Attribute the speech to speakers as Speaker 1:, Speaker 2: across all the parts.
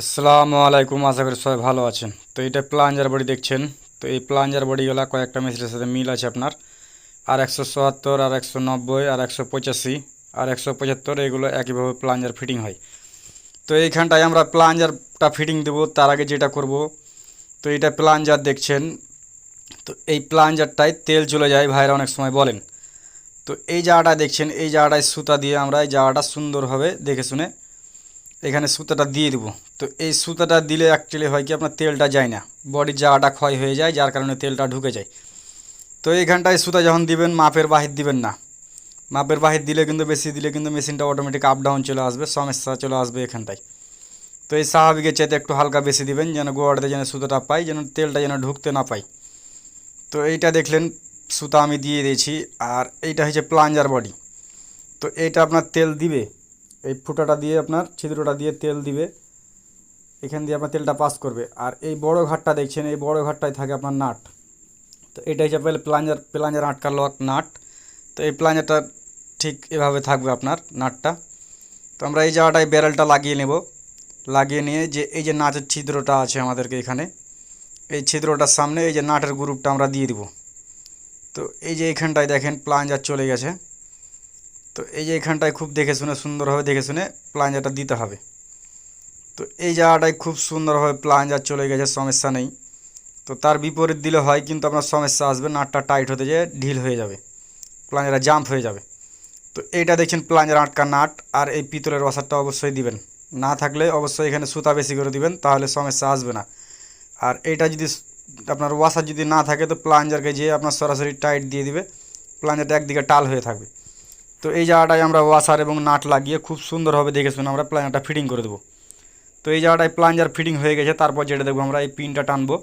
Speaker 1: আসসালামু আলাইকুম, আশা করি সবাই ভালো আছেন। তো এটা প্লাঞ্জার বডি দেখছেন? তো এই প্লাঞ্জার বডিগুলো কয়েকটা মেশিনের সাথে মিল আছে আপনার। আর একশো চুয়াত্তর, আর একশো নব্বই, আর একশো পঁচাশি, আর একশো পঁচাত্তর, এগুলো একইভাবে প্লাঞ্জার ফিটিং হয়। তো এইখানটায় আমরা প্লাঞ্জারটা ফিটিং দেবো, তার আগে যেটা করব, তো এটা প্লাঞ্জার দেখছেন? তো এই প্লাঞ্জারটায় তেল চলে যায়, ভাইরা অনেক সময় বলেন। তো এই জায়গাটা দেখছেন, এই জায়গাটায় সুতা দিয়ে আমরা এই জায়গাটা সুন্দরভাবে দেখে শুনে এখানে সুতাটা দিয়ে দেবো। তো এই সুতাটা দিলে অ্যাকচুয়ালি হয় কি আপনার তেলটা যায় না। বডির জায়গাটা ক্ষয় হয়ে যায়, যার কারণে তেলটা ঢুকে যায়। তো এইখানটায় সুতা যখন দিবেন, মাপের বাহির দিবেন না। মাপের বাহির দিলে কিন্তু বেশি, দিলে কিন্তু মেশিনটা অটোমেটিক আপ ডাউন চলে আসবে, সমস্যা চলে আসবে এখানটায়। তো এই স্বাভাবিকের চাইতে একটু হালকা বেশি দিবেন, যেন গোয়াটাতে যেন সুতাটা পাই, যেন তেলটা যেন ঢুকতে না পাই। তো এইটা দেখলেন, সুতা আমি দিয়ে দিয়েছি, আর এইটা হচ্ছে প্লাঞ্জার বডি তো এইটা আপনার তেল দিবে এই ফুটাটা দিয়ে আপনার ছিদ্রটা দিয়ে তেল দিবে। এখান দিয়ে আপনার তেলটা পাস করবে। আর এই বড় ঘাটটা দেখছেন, এই বড় ঘাটটায় থাকে আপনার নাট। তো এটা হচ্ছে পেলে প্লাঞ্জার প্লাঞ্জার আটকার লক নাট। তো এই প্লাঞ্জারটা ঠিক এভাবে থাকবে আপনার নাটটা। তো আমরা এই জায়গাটায় ব্যারেলটা লাগিয়ে নেব। লাগিয়ে নিয়ে যে এই যে নাটের ছিদ্রটা আছে আমাদেরকে এখানে, এই ছিদ্রটার সামনে এই যে নাটের গ্রুপটা আমরা দিয়ে দিব। তো এই যে এখানটায় দেখেন প্লাঞ্জার চলে গেছে। তো এই যে এখানটায় খুব দেখে শুনে সুন্দরভাবে দেখে শুনে প্লাঞ্জারটা দিতে হবে। তো এই জায়গাটায় খুব সুন্দরভাবে প্লাঞ্জার চলে গেছে, সমস্যা নেই। তো তার বিপরীত দিলে হয় কিন্তু আপনার সমস্যা আসবে, নাটটা টাইট হতে যেয়ে ঢিল হয়ে যাবে প্লাঞ্জারটা জাম্প হয়ে যাবে। তো এইটা দেখছেন প্লাঞ্জার আটকা নাট, আর এই পিতলের ওয়াসারটা অবশ্যই দিবেন। না থাকলে অবশ্যই এখানে সুতা বেশি করে দিবেন, তাহলে সমস্যা আসবে না। আর এটা যদি আপনার ওয়াসার যদি না থাকে, তো প্লাঞ্জারকে যেয়ে আপনার সরাসরি টাইট দিয়ে দিবে, প্লাঞ্জারটা একদিকে টাল হয়ে থাকবে। তো এই জায়গাটায় আমরা ওয়াশার এবং নাট লাগিয়ে খুব সুন্দরভাবে দেখে শুনে আমরা প্লাঞ্জারটা ফিটিং করে দেবো। তো এই জায়গাটায় প্লাঞ্জার ফিটিং হয়ে গেছে, তারপর যেটা দেখব আমরা এই পিনটা টানবো।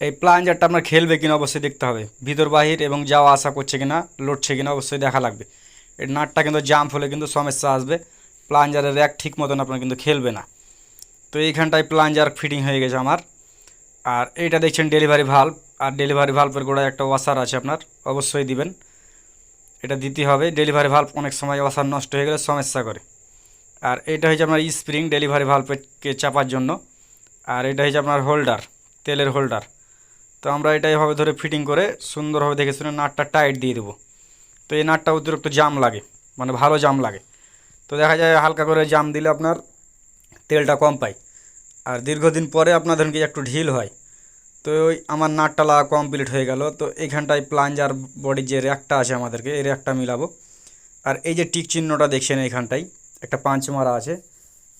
Speaker 1: এই প্লাঞ্জারটা আপনার খেলবে কিনা অবশ্যই দেখতে হবে। ভিতর বাহির এবং যাওয়া আসা করছে কিনা, লড়ছে কিনা অবশ্যই দেখা লাগবে। এই নাটটা কিন্তু জাম্প হলে কিন্তু সমস্যা আসবে। প্লাঞ্জারের র্যাক ঠিক মতন আপনার কিন্তু খেলবে না। তো এইখানটায় প্লাঞ্জার ফিটিং হয়ে গেছে আমার। আর এইটা দেখছেন ডেলিভারি ভাল্ব। আর ডেলিভারি ভাল্বের গোড়ায় একটা ওয়াশার আছে আপনার, অবশ্যই দিবেন। এটা দিতে হবে। ডেলিভারি ভাল্ব অনেক সময় ওয়াসার নষ্ট হয়ে গেলে সমস্যা করে। আর এটা হয়েছে আপনার স্প্রিং ডেলিভারি ভাল্বকে চাপার জন্য। আর এটা হয়েছে আপনার হোল্ডার তেলের হোল্ডার তো আমরা এটা এভাবে ধরে ফিটিং করে সুন্দরভাবে দেখে শুনে নাটটা টাইট দিয়ে দেবো। তো এই নাটটা অতিরিক্ত জাম লাগে মানে ভালো জাম লাগে। তো দেখা যায় হালকা করে জাম দিলে আপনার তেলটা কম পায়। আর দীর্ঘদিন পরে আপনার ধরুন কি একটু ঢিল হয় তো ওই আমার নাটটা লাগা কমপ্লিট হয়ে গেল। তো এইখানটায় প্লাঞ্জার বডির যে র্যাকটা আছে আমাদেরকে, এই র্যাকটা মিলাবো আর এই যে টিক চিহ্নটা দেখছেন এইখানটায় একটা পাঁচ মারা আছে।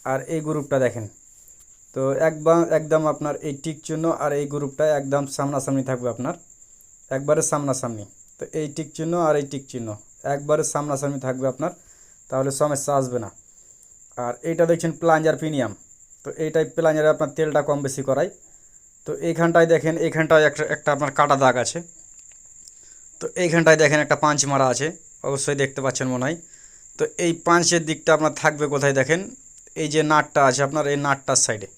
Speaker 1: আর এই গ্রুপটা দেখেন। তো একবার একদম আপনার এই টিক চিহ্ন আর এই গ্রুপটা একদম সামনাসামনি থাকবে আপনার। একবারে সামনাসামনি। তো এই টিক চিহ্ন আর এই টিক চিহ্ন, একবারে সামনাসামনি থাকবে আপনার। তাহলে সমস্যা আসবে না। আর এইটা দেখছেন প্লাঞ্জার প্রিমিয়াম তো এইটাই প্লাঞ্জারে আপনার তেলটা কম বেশি করায়। তো এইখানটায় দেখেন, এইখানটায় একটা একটা আপনার কাটা দাগ আছে। তো এইখানটায় দেখেন একটা পাঁচ মারা আছে, অবশ্যই দেখতে পাচ্ছেন মনে হয়। তো এই পাঞ্চের দিকটা আপনার থাকবে কোথায় দেখেন? এই যে নাটটা আছে আপনার, এই নাটটার সাইডে।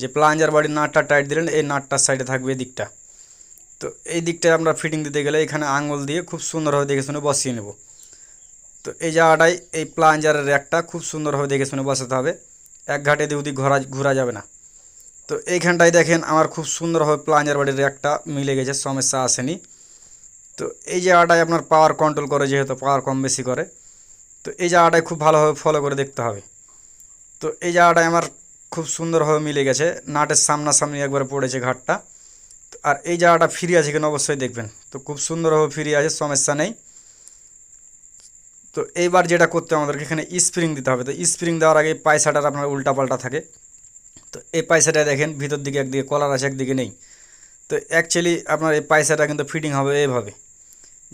Speaker 1: যে প্লাঞ্জার বাড়ির নাটটা টাইট দিলেন, এই নাটটার সাইডে থাকবে এই দিকটা। তো এই দিকটায় আমরা ফিটিং দিতে গেলে এখানে আঙুল দিয়ে খুব সুন্দরভাবে দেখে শুনে বসিয়ে নেব। তো এই জায়গাটায় এই প্লাঞ্জারের র্যাকটা খুব সুন্দরভাবে দেখে শুনে বসাতে হবে। এক ঘাটে দিয়ে ঘোরা ঘোরা যাবে না। তো এইখানটায় দেখেন আমার খুব সুন্দরভাবে প্লাঞ্জার বাড়ির র্যাকটা মিলে গেছে, সমস্যা আসেনি। তো এই জায়গাটায় আপনার পাওয়ার কন্ট্রোল করে, যেহেতু পাওয়ার কম বেশি করে, তো এই জায়গাটায় খুব ভালোভাবে ফলো করে দেখতে হবে। তো এই জায়গাটায় আমার খুব সুন্দরভাবে মিলে গেছে, নাটের সামনাসামনি একবারে পড়েছে ঘাটটা। আর এই জায়গাটা ফ্রি আছে কিনা অবশ্যই দেখবেন। তো খুব সুন্দরভাবে ফ্রি আছে, সমস্যা নেই। তো এইবার যেটা করতে আমাদেরকে, এখানে স্প্রিং দিতে হবে। তো স্প্রিং দেওয়ার আগে পয়সাটার আপনার উল্টাপাল্টা থাকে। তো এই পয়সাটা দেখেন, ভিতর দিকে একদিকে কলার আছে, একদিকে নেই। তো অ্যাকচুয়ালি আপনার এই পয়সাটা কিন্তু ফিটিং হবে এইভাবে,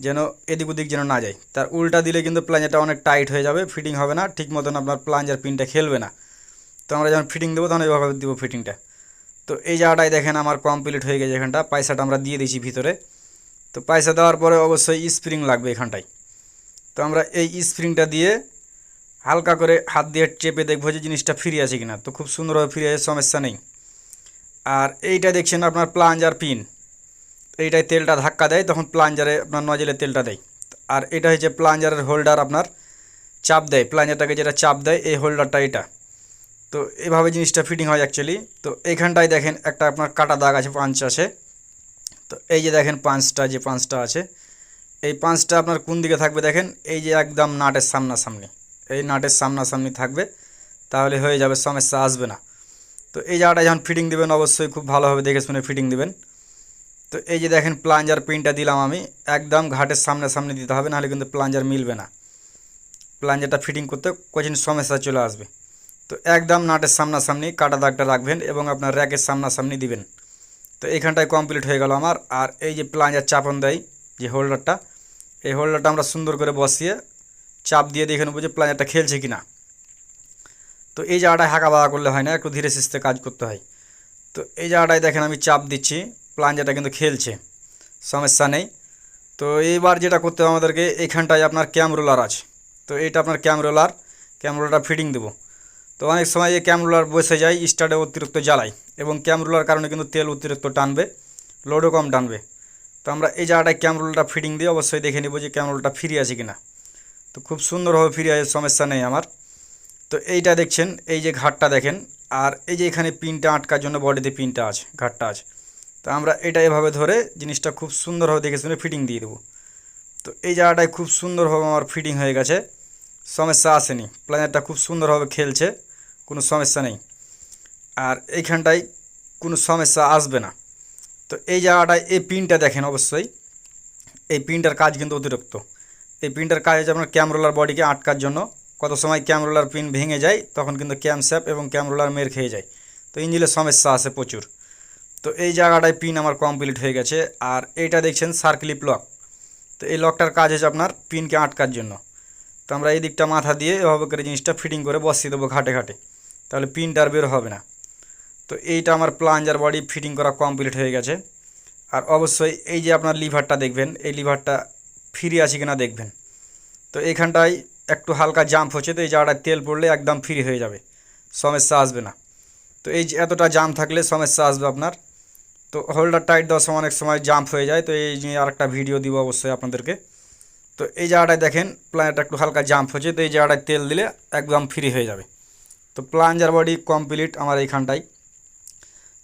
Speaker 1: যেন এদিক ওদিক যেন না যায়। তার উল্টা দিলে কিন্তু প্লাঞ্জারটা অনেক টাইট হয়ে যাবে ফিটিং হবে না, ঠিক মতন আপনার প্লাঞ্জার পিনটা খেলবে না। তো আমরা যখন ফিটিং দেবো, তখন এইভাবে দেবো ফিটিংটা তো এই জায়গাটায় দেখেন আমার কমপ্লিট হয়ে গেছে এখানটা, পয়সাটা আমরা দিয়ে দিয়েছি ভিতরে। তো পয়সা দেওয়ার পরে অবশ্যই স্প্রিং লাগবে এখানটায়। তো আমরা এই স্প্রিংটা দিয়ে হালকা করে হাত দিয়ে চেপে দেখব যে জিনিসটা ফ্রি আছে কিনা। তো খুব সুন্দরভাবে ফ্রি আছে, সমস্যা নেই। আর এইটা দেখছেন আপনার প্লাঞ্জার পিন। এইটায় তেলটা ধাক্কা দেয়, তখন প্লাঞ্জারে আপনার নজেলে তেলটা দেয়। আর এটা হচ্ছে প্লাঞ্জারের হোল্ডার আপনার চাপ দেয়। প্লাঞ্জারটাকে যেটা চাপ দেয়, এই হোল্ডারটা এটা। তো এভাবে জিনিসটা ফিটিং হয় অ্যাকচুয়ালি তো এইখানটায় দেখেন একটা আপনার কাটা দাগ আছে, পাঞ্চ আছে। তো এই যে দেখেন পাঁচটা যে পাঁচটা আছে। এই পাঁচটা আপনার কোন দিকে থাকবে দেখেন? এই যে একদম নাটের সামনাসামনি। এই নাটের সামনাসামনি থাকবে, তাহলে হয়ে যাবে, সমস্যা আসবে না। তো এই জায়গাটা যখন ফিটিং দিবেন, অবশ্যই খুব ভালোভাবে দেখে শুনে ফিটিং দিবেন। তো এই যে দেখেন প্লাঞ্জার পিনটা দিলাম আমি, একদম ঘাটের সামনে সামনে দিতে হবে, নাহলে কিন্তু প্লাঞ্জার মিলবে না। প্লাঞ্জারটা ফিটিং করতে কঠিন সমস্যা চলে আসবে। তো একদম নাটের সামনাসামনি কাটা দাগটা রাখবেন এবং আপনার র্যাকের সামনাসামনি দিবেন। তো এইখানটায় কমপ্লিট হয়ে গেল আমার। আর এই যে প্লাঞ্জার চাপন দেয় যে হোল্ডারটা এই হোল্ডারটা আমরা সুন্দর করে বসিয়ে চাপ দিয়ে দেখে নেব যে প্লাঞ্জারটা খেলছে কি না তো এই জায়গাটায় হাঁকা বাঁকা করলে হয় না, একটু ধীরে সুস্থে কাজ করতে হয়। তো এই জায়গাটায় দেখেন আমি চাপ দিচ্ছি প্লাঞ্জারটা কিন্তু খেলছে, সমস্যা নেই। তো এইবার যেটা করতে হবে আমাদেরকে এইখানটায় আপনার ক্যাম রোলার আছে। তো এইটা আপনার ক্যাম রোলার ক্যাম রোলারটা ফিটিং দেবো। তো অনেক সময় এই ক্যাম রোলার বসে যায় স্টার্টে অতিরিক্ত জ্বালায় এবং ক্যাম রোলার কারণে কিন্তু তেল অতিরিক্ত টানবে লোডও কম টানবে। তো আমরা এই জায়গাটায় ক্যাম রোলটা ফিটিং দিয়ে অবশ্যই দেখে নেব যে ক্যাম রোলটা ফ্রি আছে কিনা। তো খুব সুন্দরভাবে ফ্রি আছে সমস্যা নেই আমার। তো এইটা দেখছেন, এই যে ঘাটটা দেখেন, আর এই যে এখানে পিনটা আটকার জন্য বডিতে পিনটা আছে, ঘাটটা আছে। তো আমরা এটা এভাবে ধরে জিনিসটা খুব সুন্দরভাবে দেখে শুনে ফিটিং দিয়ে দেবো। তো এই জায়গাটায় খুব সুন্দরভাবে আমার ফিটিং হয়ে গেছে, সমস্যা আসেনি। প্ল্যানেরটা খুব সুন্দরভাবে খেলছে, কোনো সমস্যা নেই। আর এইখানটায় কোনো সমস্যা আসবে না। তো এই জায়গাটায় এই পিনটা দেখেন অবশ্যই, এই পিনটার কাজ কিন্তু অতিরিক্ত। এই পিনটার কাজ হচ্ছে আপনার ক্যামরোলার বডিকে আটকার জন্য। কত সময় ক্যামরোলার পিন ভেঙে যায়, তখন কিন্তু ক্যাম স্যাপ এবং ক্যামরোলার মের খেয়ে যায়। তো ইঞ্জিনের সমস্যা আসে প্রচুর। তো এই জায়গাটায় পিন আমার কমপ্লিট হয়ে গেছে। আর এইটা দেখছেন সার্কলিপ লক তো এই লকটার কাজ হচ্ছে আপনার পিনকে আটকার জন্য। তো আমরা এই দিকটা মাথা দিয়ে এভাবে করে জিনিসটা ফিটিং করে বসিয়ে দেবো ঘাটে ঘাটে। তাহলে পিনটা আর বের হবে না। তো এইটা আমার প্লাঞ্জার বডি ফিটিং করা কমপ্লিট হয়ে গেছে। আর অবশ্যই এই যে আপনার লিভারটা দেখবেন, এই লিভারটা ফ্রি আছে কিনা দেখবেন। তো এইখানটায় একটু হালকা জাম্প হচ্ছে, তো এই জায়গাটায় তেল পড়লে একদম ফ্রি হয়ে যাবে, সমস্যা আসবে না। তো এই এতটা জাম থাকলে সমস্যা আসবে আপনার। তো হোল্ডার টাইট দেওয়ার সময় অনেক সময় জাম্প হয়ে যায়, তো এই নিয়ে আরেকটা ভিডিও দিব অবশ্যই আপনাদেরকে। তো এই জায়গাটায় দেখেন প্ল্যানটা একটু হালকা জাম্প হচ্ছে, তো এই জায়গাটায় তেল দিলে একদম ফ্রি হয়ে যাবে। তো প্লাঞ্জার বডি কমপ্লিট আমার এইখানটায়।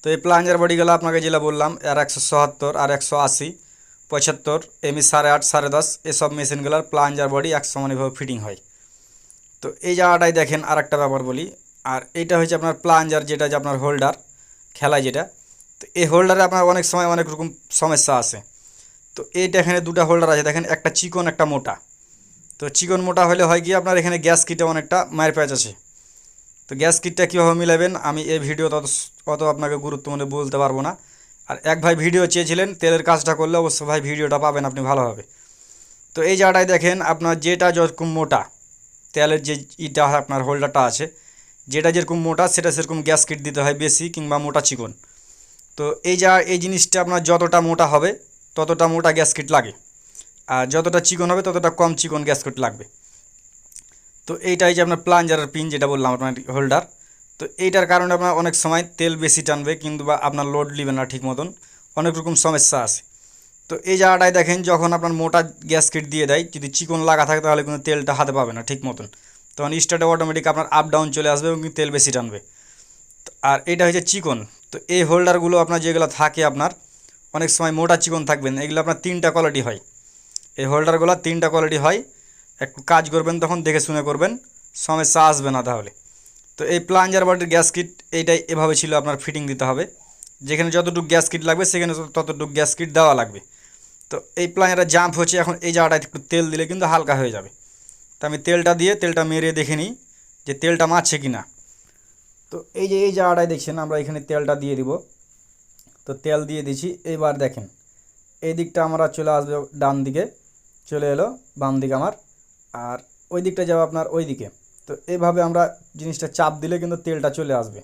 Speaker 1: তো এই প্লাঞ্জার বডিগুলো আপনাকে যেটা বললাম, আর একশো সত্তর, আর একশো আশি পঁচাত্তর এমনি সাড়ে আট, সাড়ে দশ, এসব মেশিনগুলোর প্লাঞ্জার বডি এক সমানভাবে ফিটিং হয়। তো এই জায়গাটায় দেখেন আর একটা ব্যাপার বলি, আর এইটা হচ্ছে আপনার প্লাঞ্জার যেটা যে আপনার হোল্ডার খেলায় যেটা, তো এই হোল্ডারে আপনার অনেক সময় অনেক রকম সমস্যা আসে তো এইটা এখানে দুটো হোল্ডার আছে, দেখেন একটা চিকন, একটা মোটা। তো চিকন, মোটা হলে হয় কি, আপনার এখানে গ্যাস কিটে অনেকটা মায়ের প্যাচ আছে। তো গ্যাস কিটটা কীভাবে মিলাবেন, আমি এই ভিডিও তত অত আপনাকে গুরুত্বপূর্ণ বলতে পারব না। আর এক ভাই ভিডিও চেয়েছিলেন, তেলের কাজটা করলে অবশ্য ভাই ভিডিওটা পাবেন, আপনি ভালোভাবে তো এই জায়গাটায় দেখেন, আপনার যেটা যেরকম মোটা, তেলের যে ইটা আপনার হোল্ডারটা আছে, যেটা যেরকম মোটা, সেটা সেরকম গ্যাস কিট দিতে হয় বেশি কিংবা মোটা চিকন। তো এই যা, এই জিনিসটা আপনার যতটা মোটা হবে, ততটা মোটা গ্যাস কিট লাগে। আর যতটা চিকন হবে, ততটা কম চিকন গ্যাস কিট লাগবে। তো এইটাই যে আপনার প্লাঞ্জারের পিন যেটা বললাম, আপনার হোল্ডার। তো এইটার কারণে আপনার অনেক সময় তেল বেশি টানবে কিন্তু বা আপনার লোড নেবে না ঠিক মতন। অনেক রকম সমস্যা আছে। তো এই জায়গাটায় দেখেন, যখন আপনার মোটা গ্যাস কিট দিয়ে দেয়, যদি চিকন লাগা থাকে, তাহলে কিন্তু তেলটা হাতে পাবে না ঠিক মতন। তখন স্টার্টে অটোমেটিক আপনার আপ ডাউন চলে আসবে এবং তেল বেশি টানবে। আর এটা হচ্ছে চিকন। তো এই হোল্ডারগুলো আপনার যেগুলো থাকে আপনার, অনেক সময় মোটা চিকন থাকবেন এগুলো আপনার তিনটা কোয়ালিটি হয়। এই হোল্ডারগুলো তিনটা কোয়ালিটি হয়। একটু কাজ করবেন তখন, দেখে শুনে করবেন, সমস্যা আসবে না তাহলে। তো এই প্লাঞ্জার বডির গ্যাস কিট এইটাই এভাবে ছিল আপনার ফিটিং দিতে হবে। যেখানে যতটুকু গ্যাস কিট লাগবে, সেখানে ততটুকু গ্যাস কিট দেওয়া লাগবে। তো এই প্লাঞ্জারটা জাম্প হচ্ছে এখন এই জায়গাটায় একটু তেল দিলে কিন্তু হালকা হয়ে যাবে। তো আমি তেলটা দিয়ে তেলটা মেরে দেখে নিই যে তেলটা মারছে কি না তো এই যে এই জায়গাটায় দেখছেন, আমরা এখানে তেলটা দিয়ে দিব। তো তেল দিয়ে দিচ্ছি। এইবার দেখেন, এই দিকটা আমরা চলে আসবে ডান দিকে। চলে এলো বাম দিকে আমার। আর ওই দিকটা যাবে আপনার ওই দিকে। তো এইভাবে আমরা জিনিসটা চাপ দিলে কিন্তু তেলটা চলে আসবে।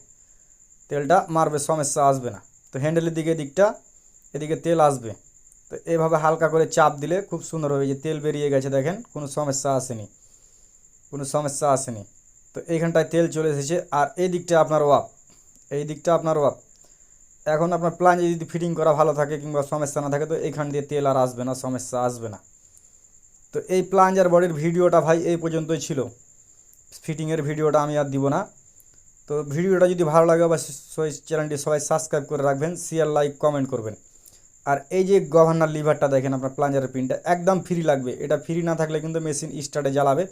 Speaker 1: তেলটা মারবে, সমস্যা আসবে না। তো হ্যান্ডেলের দিকে দিকটা এদিকে তেল আসবে। তো এভাবে হালকা করে চাপ দিলে খুব সুন্দর হবে। যে তেল বেরিয়ে গেছে দেখেন, কোনো সমস্যা আসেনি। কোনো সমস্যা আসেনি। তো এইখানটায় তেল চলে এসেছে। আর এই দিকটা আপনার ওয়াপ। এই দিকটা আপনার ওয়াপ। এখন আপনার প্ল্যান যদি ফিটিং করা ভালো থাকে কিংবা সমস্যা না থাকে, তো এইখান দিয়ে তেল আর আসবে না, সমস্যা আসবে না। তো এই প্লাঞ্জার বডির ভিডিওটা ভাই এই পর্যন্তই ছিল। ফিটিংয়ের ভিডিওটা আমি আর দিব না। তো ভিডিওটা যদি ভালো লাগে অবশ্যই চ্যানেলটি সবাই সাবস্ক্রাইব করে রাখবেন শেয়ার লাইক কমেন্ট করবেন। আর এই যে গভর্নার লিভারটা দেখেন আপনার প্লাঞ্জারের পিনটা একদম ফ্রি লাগবে। এটা ফ্রি না থাকলে কিন্তু মেশিন স্টার্টে জ্বালাবে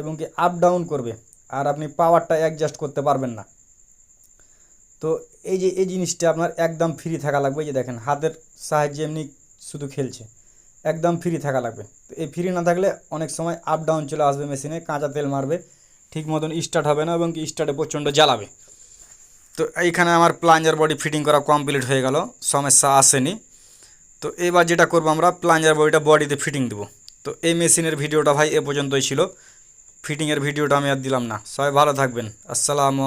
Speaker 1: এবং কি আপ ডাউন করবে আর আপনি পাওয়ারটা অ্যাডজাস্ট করতে পারবেন না। তো এই যে, এই জিনিসটা আপনার একদম ফ্রি থাকা লাগবে। যে দেখেন, হাতের সাহায্যে এমনি শুধু খেলছে, একদম ফ্রি থাকা লাগবে। তো এই ফ্রি না থাকলে অনেক সময় আপ ডাউন চলে আসবে মেশিনে কাঁচা তেল মারবে। ঠিক মতন স্টার্ট হবে না এবং কি স্টার্টে প্রচণ্ড জ্বালাবে। তো এইখানে আমার প্লাঞ্জার বডি ফিটিং করা কমপ্লিট হয়ে গেল, সমস্যা আসেনি। তো এবার যেটা করব আমরা প্লাঞ্জার বডিটা বডিতে ফিটিং দেবো। তো এই মেশিনের ভিডিওটা ভাই এ পর্যন্তই ছিল। ফিটিংয়ের ভিডিওটা আমি আর দিলাম না। সবাই ভালো থাকবেন। আসসালামু